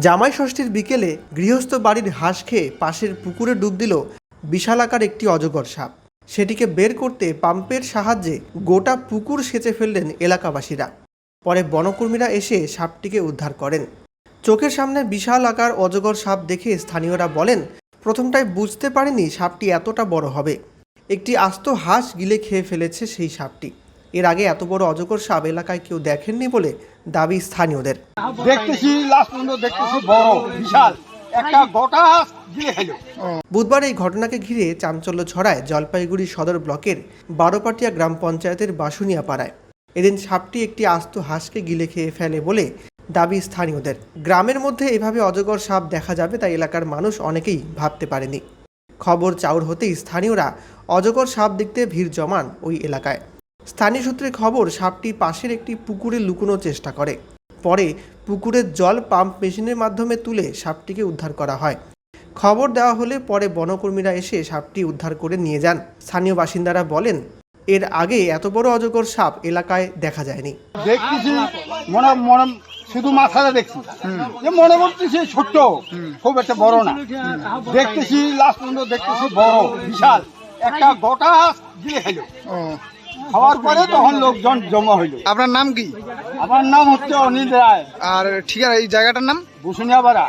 জামাই ষষ্ঠীর বিকেলে গৃহস্থ বাড়ির হাঁস খেয়ে পাশের পুকুরে ডুব দিল বিশালাকার একটি অজগর সাপ। সেটিকে বের করতে পাম্পের সাহায্যে গোটা পুকুর সেচে ফেললেন এলাকাবাসীরা। পরে বনকর্মীরা এসে সাপটিকে উদ্ধার করেন। চোখের সামনে বিশাল আকার অজগর সাপ দেখে স্থানীয়রা বলেন, প্রথমটায় বুঝতে পারেনি সাপটি এতটা বড় হবে। একটি আস্ত হাঁস গিলে খেয়ে ফেলেছে সেই সাপটি। এর আগে এত বড় অজগর সাপ এলাকায় কেউ দেখেননি বলে দাবি স্থানীয়দের। দেখতেছি লাস্ট পর্যন্ত দেখতেছি বড় বিশাল। একটা গোটা বুধবার এই ঘটনাকে ঘিরে চাঞ্চল্য ছড়ায় জলপাইগুড়ি সদর ব্লকের বারোপাটিয়া গ্রাম পঞ্চায়েতের বাসুনিয়া পাড়ায় এদিন সাপটি একটি আস্ত হাঁসকে গিলে খেয়ে ফেলে বলে দাবি স্থানীয়দের। গ্রামের মধ্যে এভাবে অজগর সাপ দেখা যাবে তাই এলাকার মানুষ অনেকেই ভাবতে পারেনি। খবর চাউর হতেই স্থানীয়রা অজগর সাপ দেখতে ভিড় জমান ওই এলাকায়। স্থানীয় সূত্রে খবর সাপটি পাশের একটি পুকুরে লুকোনোর চেষ্টা করে। পরে পুকুরের জল পাম্প মেশিনের মাধ্যমে তুলে সাপটিকে উদ্ধার করা হয়। খবর দেওয়া হলে পরে বনকর্মীরা এসে সাপটি উদ্ধার করে নিয়ে যান। স্থানীয় বাসিন্দারা বলেন এর আগে এত বড় অজগর সাপ এলাকায় দেখা যায়নি। দেখতেছি মনে মনে শুধু মাথাটা দেখছি। যে মনে করতেছি ছোট্ট খুব একটা বড় না। দেখতেছি লাস্ট পর্যন্ত দেখতেছি বড় বিশাল। একটা গোটা দিয়ে হেলো খাওয়ার পরে তখন লোকজন জমা হইল। আপনার নাম কি? আমার নাম হচ্ছে অনিল রায়। আর ঠিক আছে এই জায়গাটার নাম? বসুনিয়া পাড়া